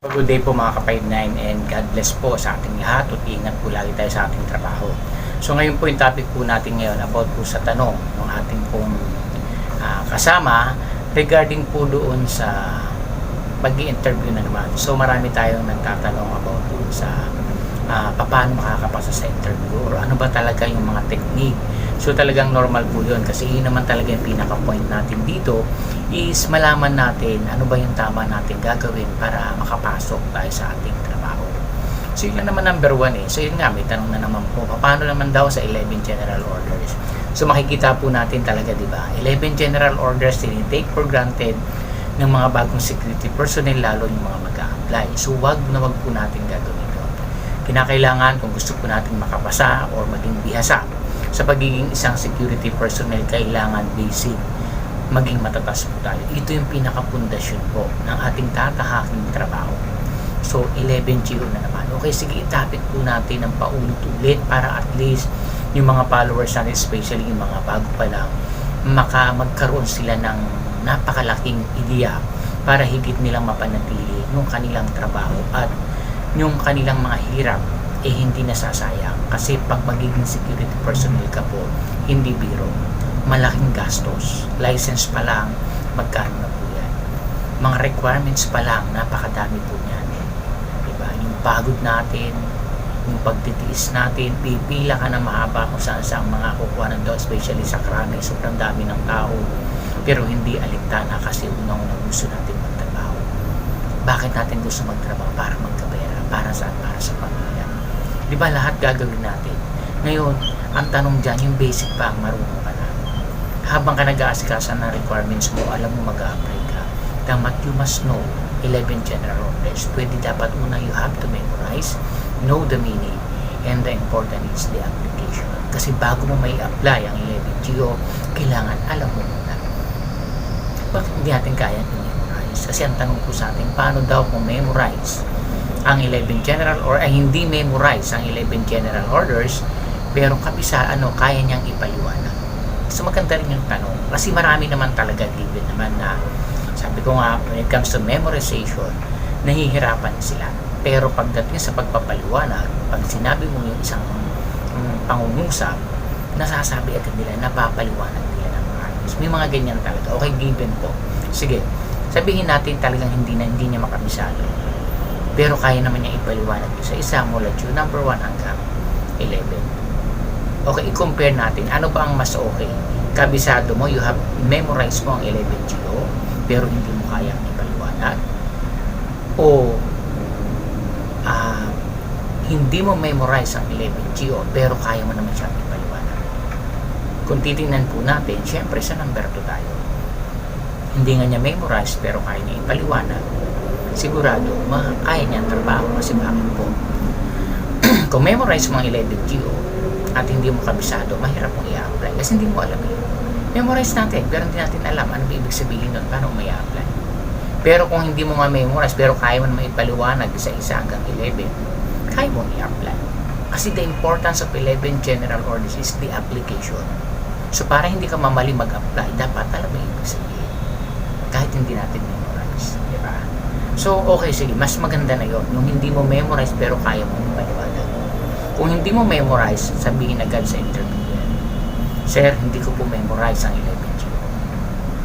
Good day po mga ka-59 and God bless po sa ating lahat at ingat po lagi tayo sa ating trabaho. So ngayon po yung topic po natin ngayon about po sa tanong ng ating pong ah, kasama regarding po doon sa pag interview na naman. So marami tayong nagtatanong about po sa ah, paano makakapasa sa interview or ano ba talaga yung mga technique. So talagang normal po yun kasi yun naman talaga yung pinaka-point natin dito is malaman natin ano ba yung tama natin gagawin para makapasok tayo sa ating trabaho. So yun naman number one eh. So yun nga, may tanong na naman po, paano naman daw sa 11 general orders? So makikita po natin talaga, di ba? 11 general orders, take for granted ng mga bagong security personnel, lalo yung mga mag-a-apply. So wag na wag po natin gagawin yun. Kinakailangan kung gusto po natin makapasa or maging bihasa sa pagiging isang security personnel, kailangan basic maging matatas po tayo. Ito yung pinakapundasyon po ng ating tatahaking trabaho. So, 11 GO na naman. Okay, sige, itapit po natin ng paulit-ulit para at least yung mga followers natin, especially yung mga bago pa lang, maka magkaroon sila ng napakalaking ideya para higit nilang mapanatili yung kanilang trabaho at yung kanilang mga hirap eh hindi nasasayang. Kasi pag magiging security personnel ka po hindi biro. Malaking gastos. License pa lang magkano na po yan? Mga requirements pa lang napakadami po niyan. Diba? Yung pagod natin yung pagtitiis natin pipila ka na mahaba kung saan saan mga kukuha ng daw especially sa krami sobrang dami ng tao. Pero hindi aliktana kasi unang-unang gusto natin magtrabaho. Bakit natin gusto magtrabaho? Para magkapera. Para saan? Para sa pamilya di ba lahat gagawin natin? Ngayon ang tanong dyan yung basic pa ang marunong ka na. Habang ka nag-aasikasa ng requirements mo alam mo mag-apply ka. Dapat you must know 11 general orders. Pwede dapat una you have to memorize know the meaning and the important is the application. Kasi bago mo may apply ang 11 GO kailangan alam mo muna. Bakit hindi natin kaya i-memorize? Kasi ang tanong ko sa atin paano daw kung memorize ang 11 general or ay hindi memorize ang 11 general orders pero kabisa ano kaya niyang ipaliwanag. So maganda rin yung tanong. Kasi marami naman talaga given naman na sabi ko nga when it comes to memorization nahihirapan sila. Pero pagdating sa pagpapaliwanag pag sinabi mo yung isang um, pangungusap nasasabi agad nila napapaliwanag nila ng maayos. May mga ganyan talaga. Okay given po. Sige sabihin natin talagang hindi na hindi niya makabisado pero kaya naman niya ipaliwanag isa isa mula June number 1 hanggang 11 okay i-compare natin. Ano ba ang mas okay? Kabisado mo you have memorized mo ang 11 GO pero hindi mo kaya ipaliwanag. O ah hindi mo memorize ang 11 GO pero kaya mo naman siyang ipaliwanag. Kung titingnan po natin syempre sa number 2 tayo. Hindi nga niya memorize pero kaya niya ipaliwanag sigurado makakaya niya ang trabaho kasi bakit po kung memorize mo ang 11 GO at hindi mo kabisado, mahirap mong i-apply kasi hindi mo alam yun. Memorize natin, pero hindi natin alam ano ba ibig sabihin nun, paano mo i-apply. Pero kung hindi mo nga memorize, pero kaya mo naman ipaliwanag sa isa hanggang 11, kaya mo i-apply. Kasi the importance of 11 general orders is the application. So para hindi ka mamali mag-apply, dapat alam mo ibig sabihin. Kahit hindi natin memorize. Di ba? So, okay, sige. Mas maganda na yon Yung hindi mo memorize pero kaya mo ipaliwanag. Kung hindi mo memorize, sabihin agad sa interview. Sir, hindi ko po memorize ang 11 GO.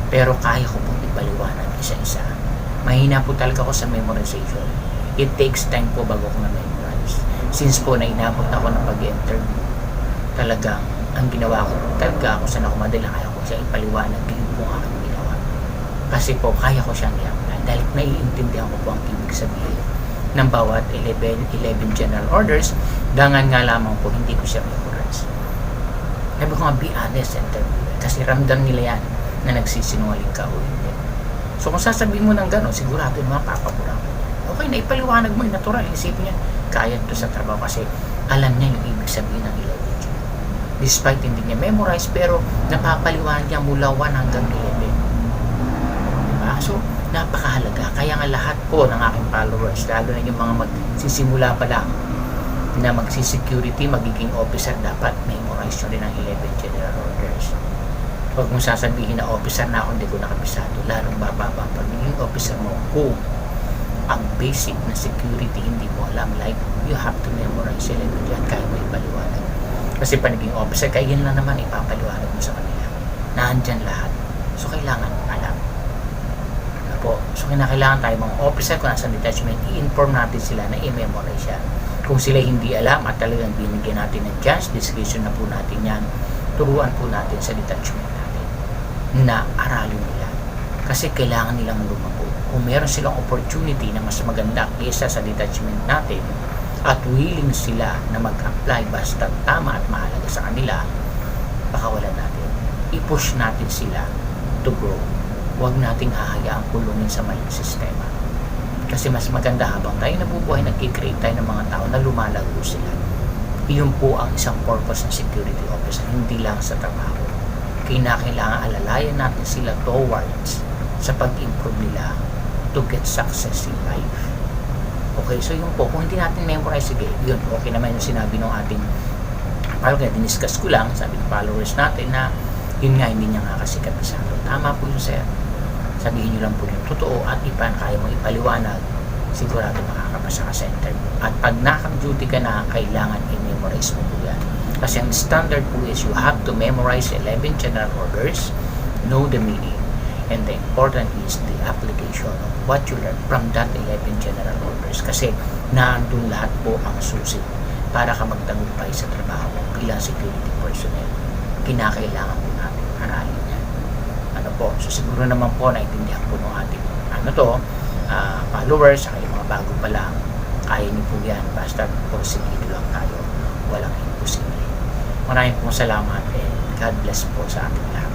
Pero kaya ko pong ipaliwanag isa-isa. Mahina po talaga ako sa memorization. It takes time po bago ko na-memorize. Since po na inabot ako ng pag-interview, talagang ang ginawa ko, talaga ako sa nakumadala, kaya ko siya ipaliwanag, yun po ginawa. Kasi po, kaya ko siyang i-apply. Dahil naiintindihan ko po ang ibig sabihin ng bawat 11, 11 general orders, dangan nga lamang po, hindi ko siya memorize. Sabi ko nga, be honest and. Kasi ramdam nila yan na nagsisinungaling ka o hindi. So kung sasabihin mo ng gano'n, sigurado naman papapura ko. Okay, na ipaliwanag mo yung natural. Isipin niya, kaya to sa trabaho kasi alam niya yung ibig sabihin ng 11 GO. Despite hindi niya memorize, pero napapaliwanag niya mula 1 hanggang 11. Diba? So, napakahalaga. Kaya nga lahat po ng aking followers, lalo na yung mga magsisimula pa lang na magsisecurity, magiging officer, dapat memorize nyo rin ang 11 general orders. Huwag mong sasabihin na officer na ako, hindi ko nakabisado. Lalong bababa pag naging officer mo kung ang basic na security hindi mo alam like you have to memorize sila yan kaya mo ipaliwanag kasi pa naging officer kaya yun lang naman ipapaliwanag mo sa kanila naandyan lahat so kailangan alam po so kinakailangan tayo mga officer kung nasa detachment i-inform natin sila na i-memorize yan kung sila hindi alam at talagang binigyan natin ng chance discretion na po natin yan turuan po natin sa detachment natin na aralin nila. Kasi kailangan nilang lumago. Kung meron silang opportunity na mas maganda kaysa sa detachment natin at willing sila na mag-apply basta tama at mahalaga sa kanila pakawalan natin. I-push natin sila to grow huwag nating hahayaang kulungin sa maling sistema. Kasi mas maganda habang tayo nabubuhay nagkikreate tayo ng mga tao na lumalago sila. Iyon po ang isang purpose ng security officer hindi lang sa trabaho. Kinakailangan alalayan natin sila towards sa pag-improve nila to get success in life. Okay so yun po. Kung hindi natin memorize sige yun okay naman yung sinabi ng ating parang kaya diniscuss ko lang sabi ng followers natin na yun nga hindi niya nga kasi kabisado tama po yun sir sabihin nyo lang po yung totoo at ipan kaya mo ipaliwanag sigurado makakapasa ka sa interview. At pag nakang-duty ka na kailangan i-memorize mo po yan. Kasi ang standard po is you have to memorize 11 general orders know the meaning and the important is the application of what you learn from that 11 general orders. Kasi naandun lahat po ang susi para ka magtagumpay sa trabaho bilang security personnel. Kinakailangan po natin aralin po. So siguro naman po naintindihan po ng ating ano to ah, followers saka yung mga bago pa lang kaya niyo po yan. Basta porsigido lang tayo. Walang imposible. Maraming pong salamat and God bless po sa ating lahat